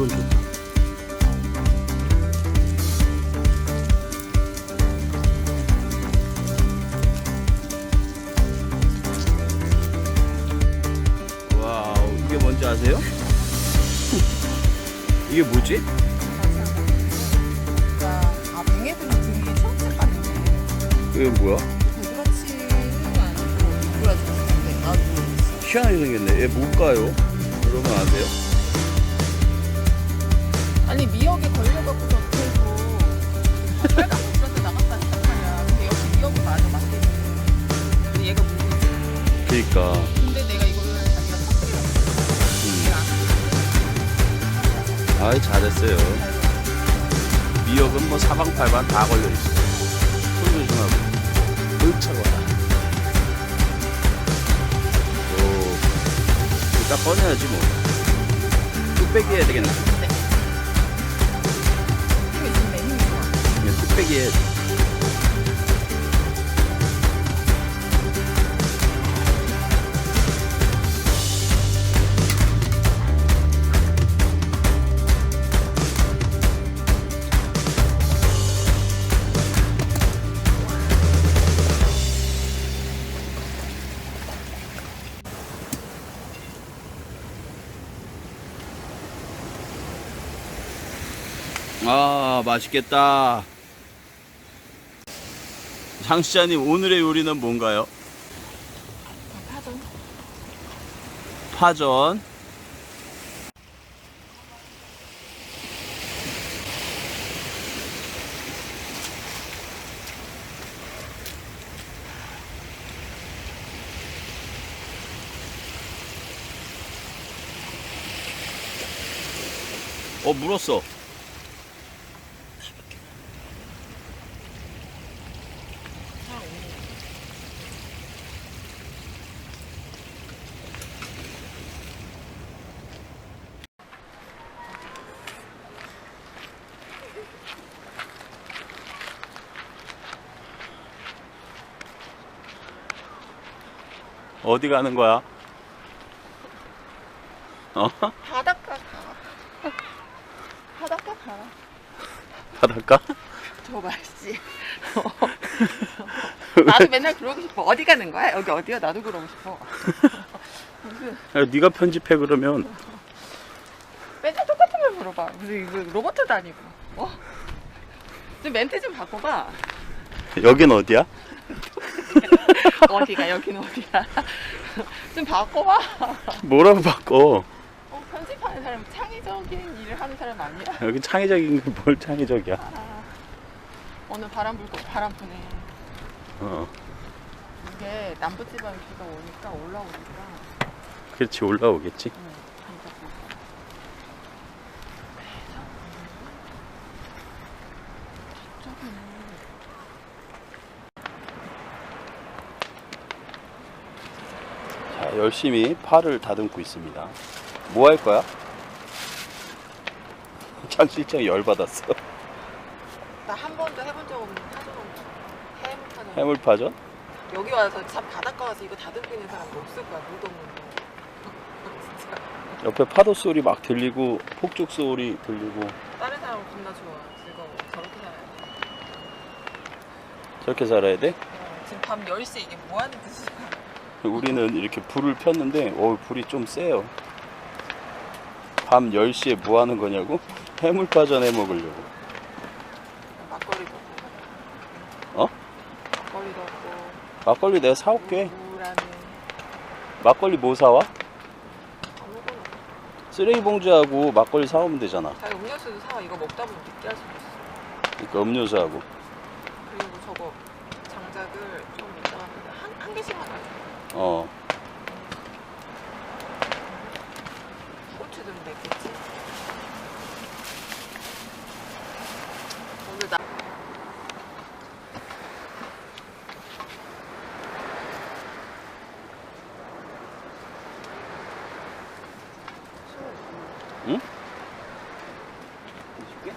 이건 좋다. 와우, 이게 뭔지 아세요? 이게 뭐지? 아. 이게 뭐야? 그렇지는 않고, 나도 모르겠어. 희한하게 생겼네. 얘 뭘까요? 여러분 아세요? 그니까. 근데 내가 이거를 자기가. 내가 아이, 잘했어요. 미역은 뭐 사방팔방 다 걸려있어. 손 조심하고. 으, 차가워라. 오. 딱 꺼내야지 뭐. 뚝배기 해야 되겠네. 해야 돼. 아 맛있겠다 장시자님 오늘의 요리는 뭔가요? 파전. 파전 어 물었어 어디 가는 거야? 어? 바닷가 가. 바닷가 가. 바닷가? 저 맛있지. 나도 맨날 그러고 싶어. 어디 가는 거야? 여기 어디야? 나도 그러고 싶어. 무슨 야, 네가 편집해 그러면 맨날 똑같은 걸 물어봐. 무슨 이거 로버트도 아니고. 어? 좀 멘트 좀 바꿔봐. 여긴 어디야? 어디가 여기는 어디야? 좀 바꿔봐. 뭐라고 바꿔? 어, 편집하는 사람 창의적인 일을 하는 사람 아니야? 여기 창의적인 게 뭘 창의적이야? 아, 오늘 바람 불고 바람 부네. 어, 이게 남부지방 비가 오니까 올라오니까. 그렇지 올라오겠지. 응, 감자국. 저기는 자, 열심히 팔을 다듬고 있습니다. 뭐 할 거야? 장 실장 열 받았어. 나 한 번도 해본 적 없는 파전 해물파전. 해물파전? 여기 와서 참 바닷가 와서 이거 다듬고 있는 사람 없을 거야 못 없는데. 진짜 옆에 파도 소리 막 들리고 폭죽 소리 들리고 다른 사람은 겁나 좋아 즐거워 저렇게 살아야 돼. 저렇게 살아야 돼? 어, 지금 밤 10시에 이게 뭐 하는 짓이야? 우리는 이렇게 불을 폈는데 어 불이 좀 세요. 밤 10시에 뭐 하는 거냐고? 해물파전 해 먹으려고. 막걸리도 어? 막걸리도 없고 막걸리 내가 사올게. 막걸리 뭐 사와? 쓰레기 봉지하고 막걸리 사오면 되잖아. 자기 음료수도 사 이거 먹다 보면 느끼 할 수도 있어 그러니까 음료수하고. 그리고 저거 장작을 좀 이따가 한, 한 개씩만 가져 어. 고추 좀 냈겠지 오늘 나 응? 쉽게?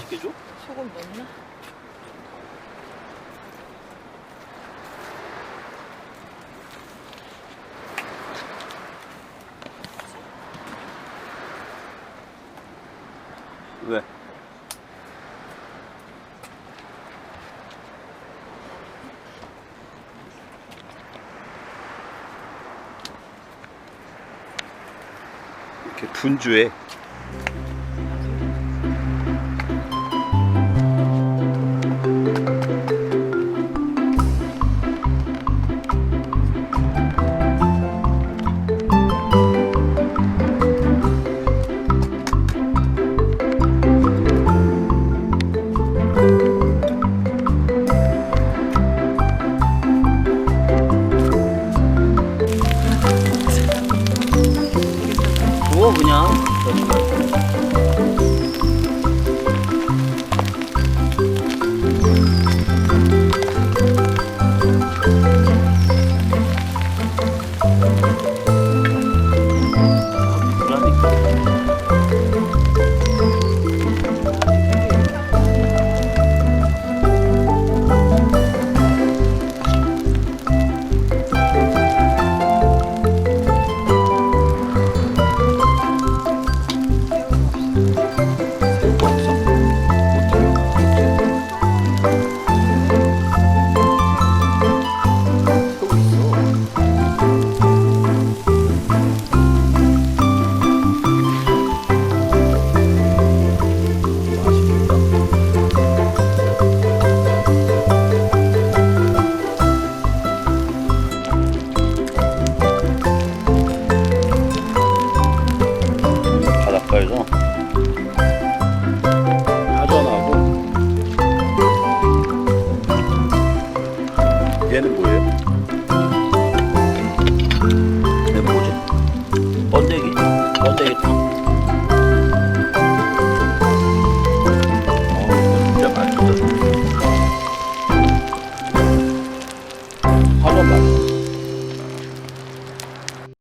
쉽게 줘? 소금 넣나? 왜? 이렇게 분주해 그 래.